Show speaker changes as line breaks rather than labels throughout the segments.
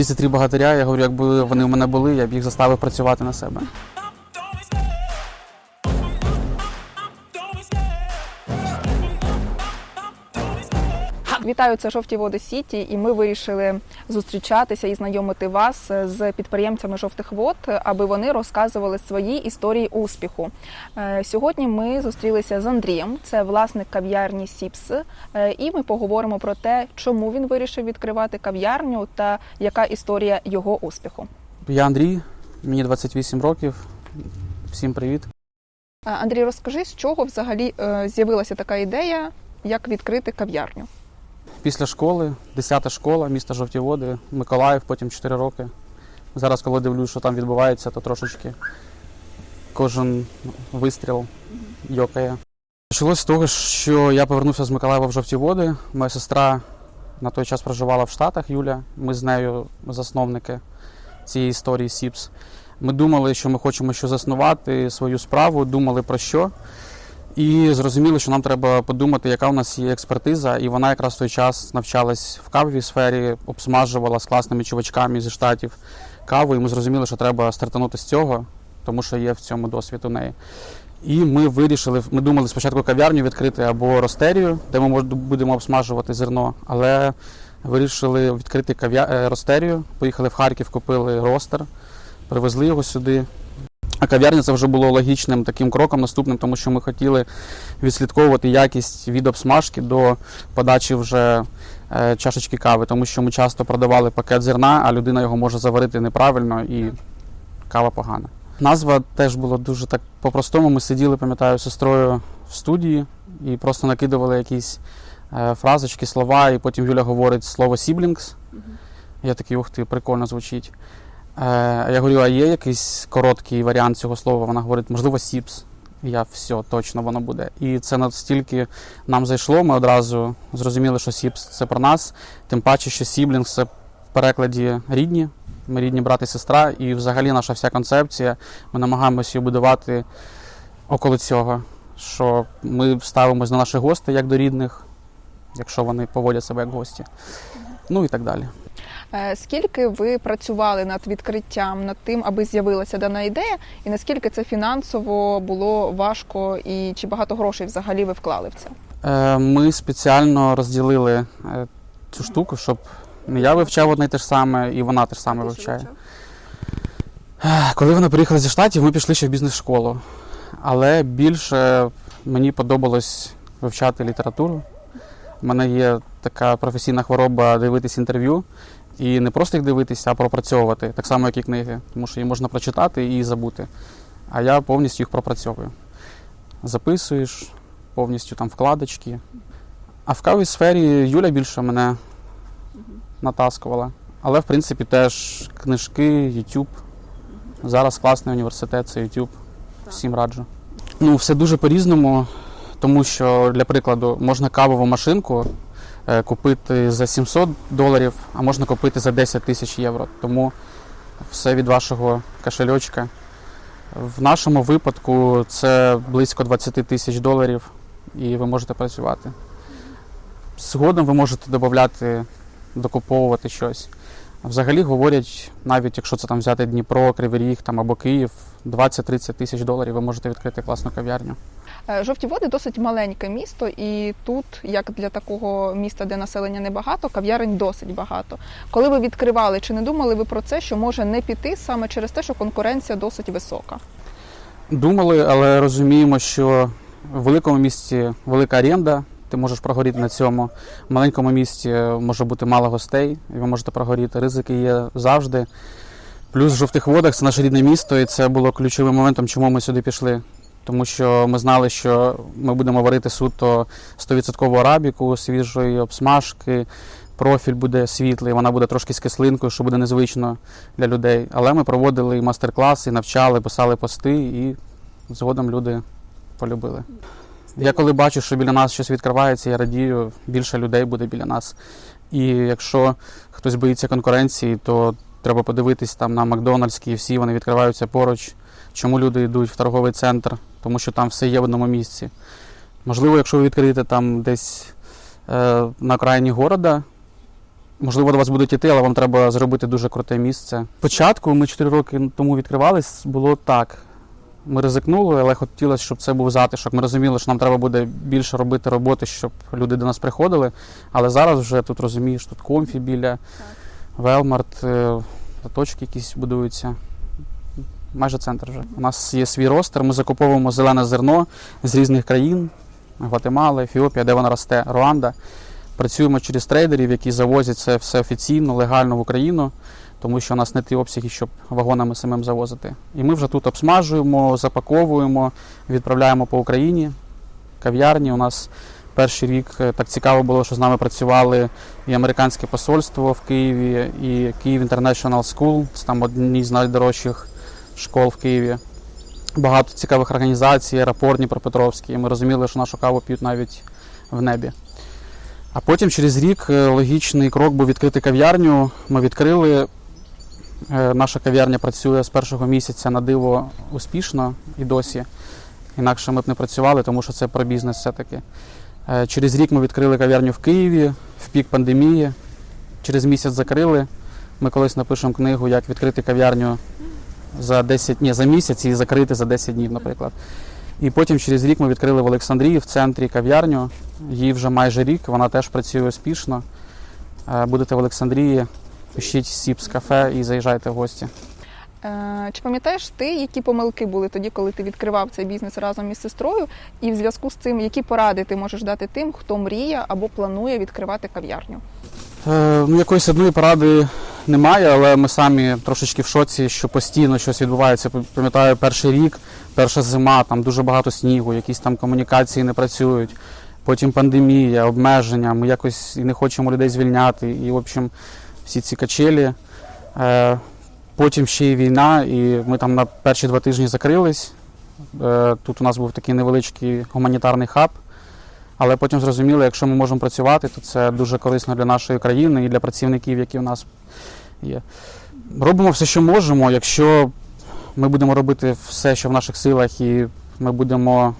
33 богатиря, я говорю, якби вони в мене були, я б їх заставив працювати на себе.
Вітаю, це жовті води Сіті, і ми вирішили зустрічатися і знайомити вас з підприємцями жовтих вод, аби вони розказували свої історії успіху. Е, Сьогодні ми зустрілися з Андрієм, це власник кав'ярні Сіпс, е, і ми поговоримо про те, чому він вирішив відкривати кав'ярню та яка історія його успіху.
Я Андрій, мені 28 років. Всім привіт.
Е, Андрій, розкажи, з чого взагалі е, з'явилася така ідея, як відкрити кав'ярню?
Після школи, 10 школа, місто Жовті Води, Миколаїв, потім 4 роки. Зараз, коли дивлюсь, що там відбувається, то трошечки кожен вистріл йокає. Почалось з того, що я повернувся з Миколаєва в Жовті Води. Моя сестра на той час проживала в Штатах, Юля. Ми з нею засновники цієї історії Сіпс. Ми думали, що ми хочемо що заснувати свою справу, думали про що. І зрозуміли, що нам треба подумати, яка у нас є експертиза, і вона якраз в той час навчалась в кавовій сфері, обсмажувала з класними чувачками зі штатів каву. І ми зрозуміли, що треба стартанути з цього, тому що є в цьому досвід у неї. І ми вирішили, ми думали спочатку кав'ярню відкрити або ростерію, де ми будемо обсмажувати зерно, але вирішили відкрити кав'я... е, ростерію. Поїхали в Харків, купили ростер, привезли його сюди. А кав'ярня це вже було логічним таким кроком наступним, тому що ми хотіли відслідковувати якість від обсмажки до подачі вже е, чашечки кави, тому що ми часто продавали пакет зерна, а людина його може заварити неправильно і кава погана. Назва теж була дуже так по-простому. Ми сиділи, пам'ятаю, з сестрою в студії і просто накидували якісь е, фразочки, слова, і потім Юля говорить слово сіблінгс. Я такий, ух ти, прикольно звучить. Е, я говорю, а є якийсь короткий варіант цього слова? Вона говорить, можливо, сіпс. Я все, точно воно буде. І це настільки нам зайшло. Ми одразу зрозуміли, що сіпс це про нас. Тим паче, що сіблінг це в перекладі рідні. Ми рідні брат і сестра, і взагалі наша вся концепція. Ми намагаємося її будувати около цього. Що ми ставимось на наших гостей як до рідних, якщо вони поводять себе як гості. Ну і так далі.
Е, Скільки ви працювали над відкриттям, над тим, аби з'явилася дана ідея, і наскільки це фінансово було важко, і чи багато грошей взагалі ви вклали в це?
Е, Ми спеціально розділили е, цю штуку, щоб не я вивчав одне те ж саме, і вона те ж саме вивчає. Коли вони приїхали зі штатів, ми пішли ще в бізнес-школу. Але більше мені подобалось вивчати літературу. У мене є така професійна хвороба дивитись інтерв'ю. І не просто їх дивитися, а пропрацьовувати, так само, як і книги. Тому що їх можна прочитати і забути. А я повністю їх пропрацьовую. Записуєш, повністю там вкладочки. А в кавій сфері Юля більше мене натаскувала. Але, в принципі, теж книжки, YouTube. Зараз класний університет, це YouTube. Всім раджу. Ну, все дуже по-різному, тому що, для прикладу, можна кавову машинку купити за 700 доларів, а можна купити за 10 тисяч євро. Тому все від вашого кошельочка. В нашому випадку це близько 20 тисяч доларів, і ви можете працювати. Згодом ви можете додати, докуповувати щось. Взагалі говорять, навіть якщо це там взяти Дніпро, Кривий Ріг там, або Київ, 20-30 тисяч доларів ви можете відкрити класну кав'ярню.
Е, Жовті води досить маленьке місто, і тут, як для такого міста, де населення небагато, кав'ярень досить багато. Коли ви відкривали, чи не думали ви про це, що може не піти саме через те, що конкуренція досить висока?
Думали, але розуміємо, що в великому місті велика оренда, ти можеш прогоріти на цьому. В маленькому місті може бути мало гостей, і ви можете прогоріти. Ризики є завжди. Плюс в жовтих водах це наше рідне місто, і це було ключовим моментом, чому ми сюди пішли. Тому що ми знали, що ми будемо варити суто 100% арабіку, свіжої обсмажки, профіль буде світлий, вона буде трошки з кислинкою, що буде незвично для людей. Але ми проводили і навчали, писали пости, і згодом люди полюбили. Я коли бачу, що біля нас щось відкривається, я радію, більше людей буде біля нас. І якщо хтось боїться конкуренції, то треба подивитись там на Макдональдс, всі вони відкриваються поруч. Чому люди йдуть в торговий центр? Тому що там все є в одному місці. Можливо, якщо ви відкриєте там десь е, на окраїні города, Можливо, до вас будуть іти, але вам треба зробити дуже круте місце. Спочатку ми 4 роки тому відкривались, було так. Ми ризикнули, але хотілося, щоб це був затишок. Ми розуміли, що нам треба буде більше робити роботи, щоб люди до нас приходили. Але зараз вже тут розумієш, тут комфі біля Велмарт, е, точки якісь будуються. Майже центр вже. У нас є свій ростер, ми закуповуємо зелене зерно з різних країн: Гватемала, Ефіопія, де воно росте, Руанда. Працюємо через трейдерів, які завозять це все офіційно, легально в Україну, тому що у нас не ті обсяги, щоб вагонами самим завозити. І ми вже тут обсмажуємо, запаковуємо, відправляємо по Україні. Кав'ярні у нас перший рік е, так цікаво було, що з нами працювали і американське посольство в Києві, і Київ International School, це там одні з найдорожчих школ в Києві. Багато цікавих організацій, аеропорт Дніпропетровський. І ми розуміли, що нашу каву п'ють навіть в небі. А потім через рік е, логічний крок був відкрити кав'ярню. Ми відкрили. Е, Наша кав'ярня працює з першого місяця на диво успішно і досі. Інакше ми б не працювали, тому що це про бізнес все-таки. Е, Через рік ми відкрили кав'ярню в Києві в пік пандемії. Через місяць закрили. Ми колись напишемо книгу, як відкрити кав'ярню за 10, ні, за місяць і закрити за 10 днів, наприклад. І потім через рік ми відкрили в Олександрії в центрі кав'ярню. Їй вже майже рік, вона теж працює успішно. Е, Будете в Олександрії, пишіть Сіпс кафе і заїжджайте в гості.
Е, Чи пам'ятаєш ти, які помилки були тоді, коли ти відкривав цей бізнес разом із сестрою? І в зв'язку з цим, які поради ти можеш дати тим, хто мріє або планує відкривати кав'ярню?
Е, ну, якоїсь одної поради немає, але ми самі трошечки в шоці, що постійно щось відбувається. Пам'ятаю, перший рік, перша зима, там дуже багато снігу, якісь там комунікації не працюють. Потім пандемія, обмеження. Ми якось і не хочемо людей звільняти. І, в общем, всі ці качелі. Е, потім ще й війна, і ми там на перші два тижні закрились. Е, тут у нас був такий невеличкий гуманітарний хаб. Але потім зрозуміли, якщо ми можемо працювати, то це дуже корисно для нашої країни і для працівників, які в нас є. Робимо все, що можемо. Якщо ми будемо робити все, що в наших силах, і ми будемо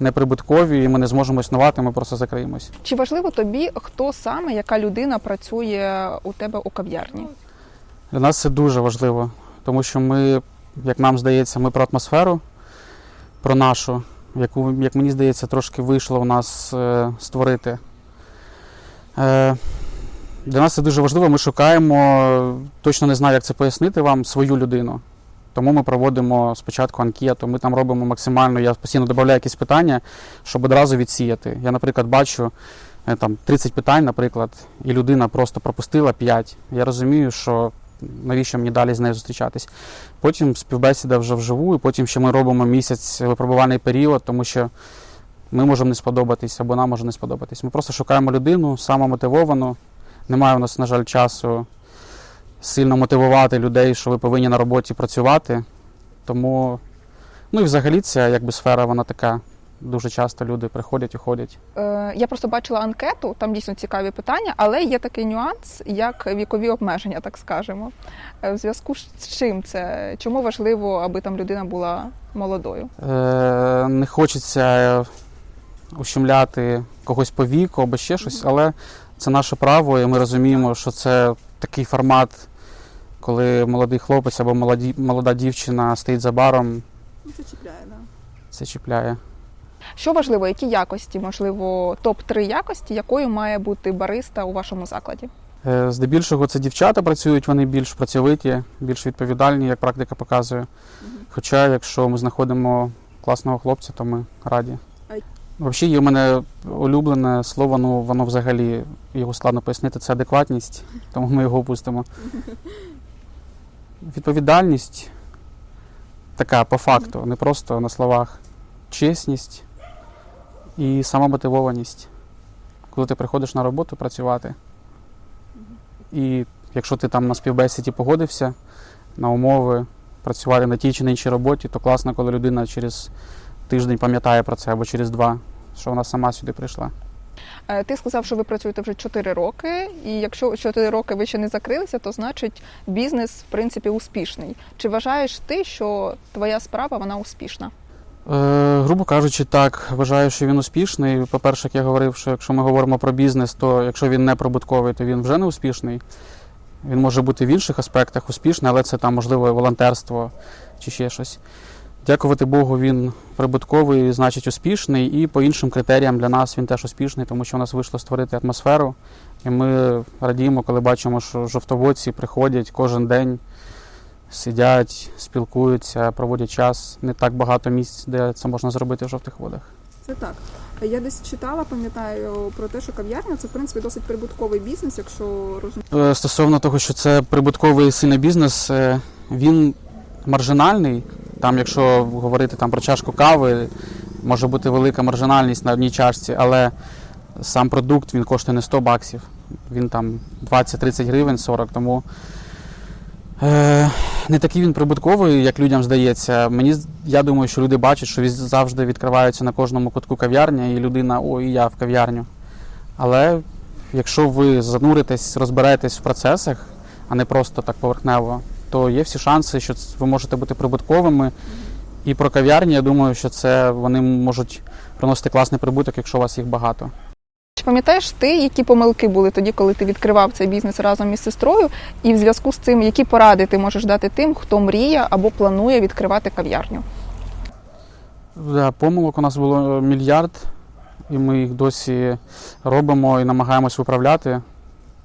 неприбуткові, і ми не зможемо існувати, ми просто закриємось.
Чи важливо тобі, хто саме, яка людина працює у тебе у кав'ярні?
Для нас це дуже важливо, тому що ми, як нам здається, ми про атмосферу, про нашу, яку, як мені здається, трошки вийшло у нас е, створити. Е, для нас це дуже важливо. Ми шукаємо, точно не знаю, як це пояснити вам, свою людину. Тому ми проводимо спочатку анкету, ми там робимо максимально, я постійно додаю якісь питання, щоб одразу відсіяти. Я, наприклад, бачу е, там 30 питань, наприклад, і людина просто пропустила 5. Я розумію, що навіщо мені далі з нею зустрічатись. Потім співбесіда вже вживу, і потім ще ми робимо місяць випробувальний період, тому що ми можемо не сподобатись або нам може не сподобатись. Ми просто шукаємо людину самомотивовану. Немає у нас, на жаль, часу сильно мотивувати людей, що ви повинні на роботі працювати. Тому, ну і взагалі ця якби сфера, вона така. Дуже часто люди приходять і ходять.
Е, Я просто бачила анкету, там дійсно цікаві питання, але є такий нюанс, як вікові обмеження, так скажемо. Е, В зв'язку з чим це? Чому важливо, аби там людина була молодою?
Е, не хочеться ущемляти когось по віку або ще щось, але це наше право, і ми розуміємо, що це такий формат, коли молодий хлопець або молоді, молода дівчина стоїть за баром,
Це чіпляє, да.
це чіпляє.
Що важливо, які якості, можливо, топ-3 якості, якою має бути бариста у вашому закладі?
Е, Здебільшого це дівчата працюють, вони більш працьовиті, більш відповідальні, як практика показує. Хоча, якщо ми знаходимо класного хлопця, то ми раді. Взагалі, є у мене улюблене слово, ну воно взагалі його складно пояснити, це адекватність, тому ми його опустимо. Відповідальність така по факту, не просто на словах. Чесність і самомотивованість. Коли ти приходиш на роботу працювати, і якщо ти там на співбесіді погодився на умови працювати на тій чи на іншій роботі, то класно, коли людина через тиждень пам'ятає про це або через два, що вона сама сюди прийшла.
Е, Ти сказав, що ви працюєте вже 4 роки, і якщо 4 роки ви ще не закрилися, то значить бізнес в принципі успішний. Чи вважаєш ти, що твоя справа вона успішна?
Е, грубо кажучи, так, вважаю, що він успішний. По-перше, як я говорив, що якщо ми говоримо про бізнес, то якщо він не прибутковий, то він вже не успішний. Він може бути в інших аспектах успішний, але це там, можливо, волонтерство чи ще щось. Дякувати Богу, він прибутковий, значить успішний, і по іншим критеріям для нас він теж успішний, тому що у нас вийшло створити атмосферу. І ми радіємо, коли бачимо, що жовтоводці приходять кожен день, сидять, спілкуються, проводять час. Не так багато місць, де це можна зробити в жовтих водах.
Це так. Я десь читала, пам'ятаю про те, що кав'ярня це в принципі досить прибутковий бізнес, якщо розумію.
Е, Стосовно того, що це прибутковий сильний бізнес, е, він маржинальний. Там, якщо говорити там про чашку кави, може бути велика маржинальність на одній чашці, але сам продукт він коштує не 100 баксів, він там 20-30 гривень, 40, тому не такий він прибутковий, як людям здається. Мені я думаю, що люди бачать, що завжди відкриваються на кожному кутку кав'ярня, і людина, о, і я в кав'ярню. Але якщо ви зануритесь, розберетесь в процесах, а не просто так поверхнево, то є всі шанси, що ви можете бути прибутковими. І про кав'ярні, я думаю, що це вони можуть приносити класний прибуток, якщо у вас їх багато.
Пам'ятаєш ти, які помилки були тоді, коли ти відкривав цей бізнес разом із сестрою? І в зв'язку з цим, які поради ти можеш дати тим, хто мріє або планує відкривати кав'ярню?
Да, помилок у нас було мільярд, і ми їх досі робимо і намагаємось виправляти,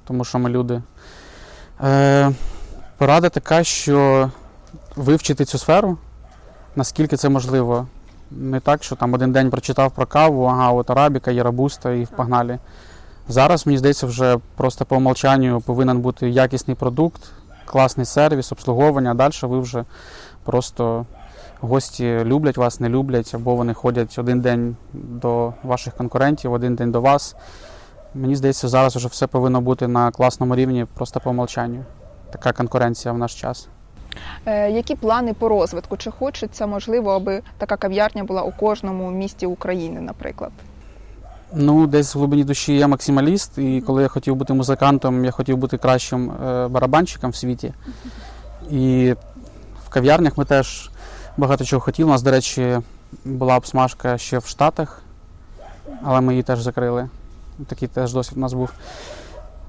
тому що ми люди. Е, порада така, що вивчити цю сферу, наскільки це можливо. Не так, що там один день прочитав про каву, ага, от арабіка, є робуста і погнали. Зараз, мені здається, вже просто по умолчанню повинен бути якісний продукт, класний сервіс, обслуговування, а далі ви вже просто гості люблять вас, не люблять, або вони ходять один день до ваших конкурентів, один день до вас. Мені здається, зараз вже все повинно бути на класному рівні, просто по умолчанню. Така конкуренція в наш час.
Е, які плани по розвитку? Чи хочеться, можливо, аби така кав'ярня була у кожному місті України, наприклад?
Ну, десь в глибині душі я максималіст, і коли я хотів бути музикантом, я хотів бути кращим е, барабанщиком в світі. І в кав'ярнях ми теж багато чого хотіли. У нас, до речі, була обсмажка ще в Штатах, але ми її теж закрили. Такий теж досвід у нас був.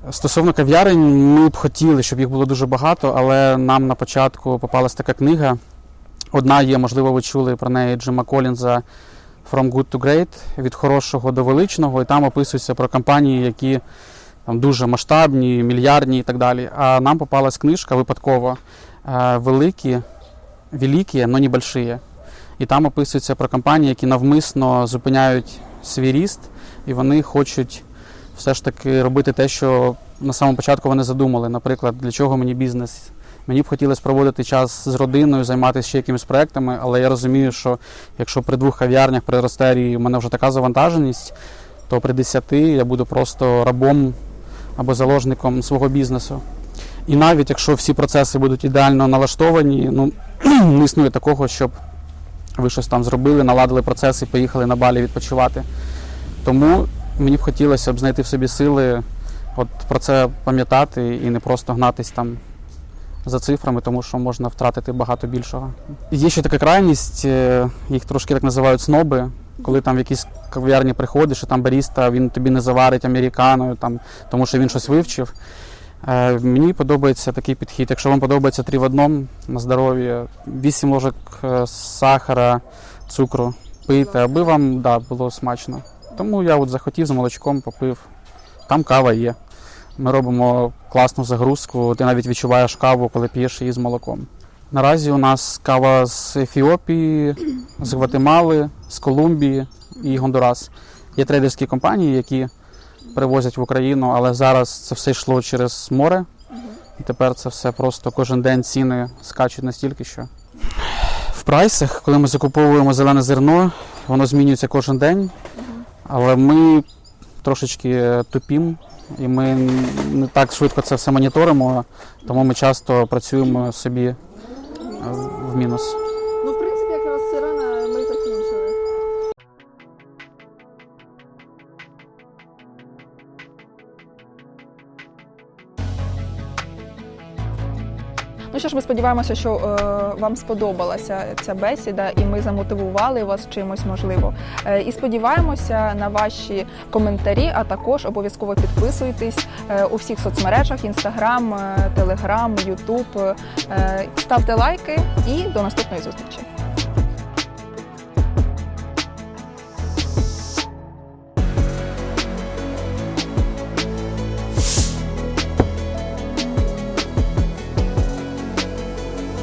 Стосовно кав'ярень, ми б хотіли, щоб їх було дуже багато, але нам на початку попалась така книга. Одна є, можливо, ви чули про неї Джима Колінза From Good to Great від хорошого до величного, і там описується про компанії, які там дуже масштабні, мільярдні і так далі. А нам попалась книжка випадково е, великі, великі, но небольшие. І там описується про компанії, які навмисно зупиняють свій ріст, і вони хочуть все ж таки робити те, що на самому початку вони задумали. Наприклад, для чого мені бізнес? Мені б хотілося проводити час з родиною, займатися ще якимись проектами, але я розумію, що якщо при двох кав'ярнях при Ростері у мене вже така завантаженість, то при десяти я буду просто рабом або заложником свого бізнесу. І навіть якщо всі процеси будуть ідеально налаштовані, ну не існує такого, щоб ви щось там зробили, наладили процеси, поїхали на балі відпочивати. Тому мені б хотілося б знайти в собі сили от про це пам'ятати і не просто гнатись там за цифрами, тому що можна втратити багато більшого. Є ще така крайність, е, їх трошки так називають сноби, коли там в якісь кав'ярні приходиш, і там баріста він тобі не заварить американою, там, тому що він щось вивчив. Е, Мені подобається такий підхід. Якщо вам подобається три в одному на здоров'я, 8 ложок е, сахара, цукру пийте, аби вам да, було смачно. Тому я от захотів з молочком, попив. Там кава є. Ми робимо класну загрузку. Ти навіть відчуваєш каву, коли п'єш її з молоком. Наразі у нас кава з Ефіопії, з Гватемали, з Колумбії і Гондурас. Є трейдерські компанії, які привозять в Україну, але зараз це все йшло через море. І тепер це все просто кожен день ціни скачуть настільки, що. В прайсах, коли ми закуповуємо зелене зерно, воно змінюється кожен день, але ми трошечки тупім, і ми не так швидко це все моніторимо, тому ми часто працюємо собі е, в мінус.
Що ж, ми сподіваємося, що е, вам сподобалася ця бесіда, і ми замотивували вас чимось можливо. Е, і сподіваємося на ваші коментарі, а також обов'язково підписуйтесь е, у всіх соцмережах: Інстаграм, Телеграм, Ютуб. Ставте лайки і до наступної зустрічі.